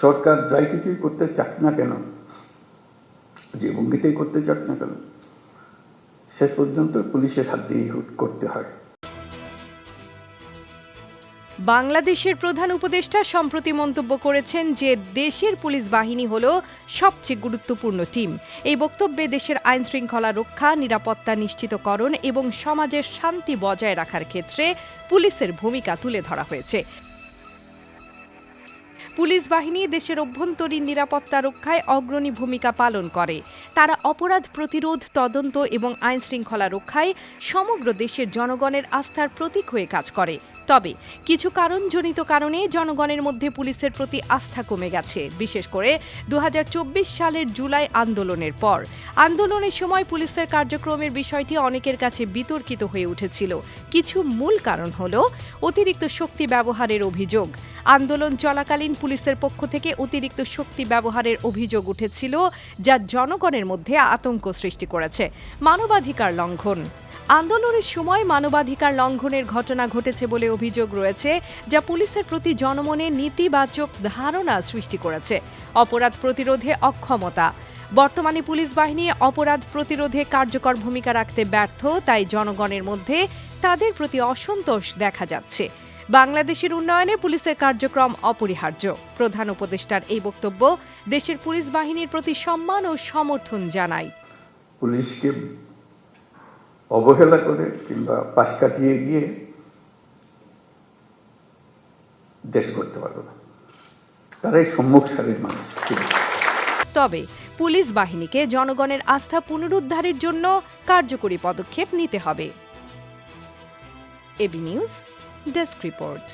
সরকার যাই কিছুই করতে চাক না কেন যে ভঙ্গিতেই করতে চাক না কেন, শেষ পর্যন্ত পুলিশের হাত দিয়ে করতে হয়। বাংলাদেশের প্রধান উপদেষ্টা সম্প্রতি মন্তব্য করেছেন যে দেশের পুলিশ বাহিনী হল সবচেয়ে গুরুত্বপূর্ণ টিম। এই বক্তব্যে দেশের আইন শৃঙ্খলা রক্ষা, নিরাপত্তা নিশ্চিতকরণ এবং সমাজের শান্তি বজায় রাখার ক্ষেত্রে পুলিশের ভূমিকা তুলে ধরা হয়েছে। পুলিশ বাহিনী দেশের অভ্যন্তরীণ নিরাপত্তা রক্ষায় অগ্রণী ভূমিকা পালন করে। তারা অপরাধ প্রতিরোধ, তদন্ত এবং আইন শৃঙ্খলা রক্ষায় সমগ্র দেশের জনগণের আস্থার প্রতীক হয়ে কাজ করে। তবে কিছু কারণজনিত কারণে জনগণের মধ্যে পুলিশের প্রতি আস্থা কমে গেছে। বিশেষ করে দু হাজার চব্বিশ সালের জুলাই আন্দোলনের পর। আন্দোলনের সময় পুলিশের কার্যক্রমের বিষয়টি অনেকের কাছে বিতর্কিত হয়ে উঠেছিল। কিছু মূল কারণ হল অতিরিক্ত শক্তি ব্যবহারের অভিযোগ। আন্দোলন চলাকালীন পুলিশের পক্ষ থেকে অতিরিক্ত শক্তি ব্যবহারের অভিযোগ উঠেছিল, যা জনগণের মধ্যে আতঙ্ক সৃষ্টি করেছে। মানবাধিকার লঙ্ঘন। আন্দোলনের সময় মানবাধিকার লঙ্ঘনের ঘটনা ঘটেছে বলে অভিযোগ রয়েছে, যা পুলিশের প্রতি জনমনে নেতিবাচক ধারণা সৃষ্টি করেছে। অপরাধ প্রতিরোধে অক্ষমতা। বর্তমানে পুলিশ বাহিনী অপরাধ প্রতিরোধে কার্যকর ভূমিকা রাখতে ব্যর্থ, তাই জনগণের মধ্যে তাদের প্রতি অসন্তোষ দেখা যাচ্ছে। বাংলাদেশের উন্নয়নে পুলিশের কার্যক্রম অপরিহার্য। প্রধান উপদেষ্টার এই বক্তব্য দেশের পুলিশ বাহিনীর প্রতি সম্মান ও সমর্থন জানায়। পুলিশকে অবহেলা করে কিংবা পাশ কাটিয়ে গিয়ে দেশ করতে পারবে না। তারাই সম্মুখ সারির মানুষ। তবে পুলিশ বাহিনীকে জনগণের আস্থা পুনরুদ্ধারের জন্য কার্যকরী পদক্ষেপ নিতে হবে। AB news desk report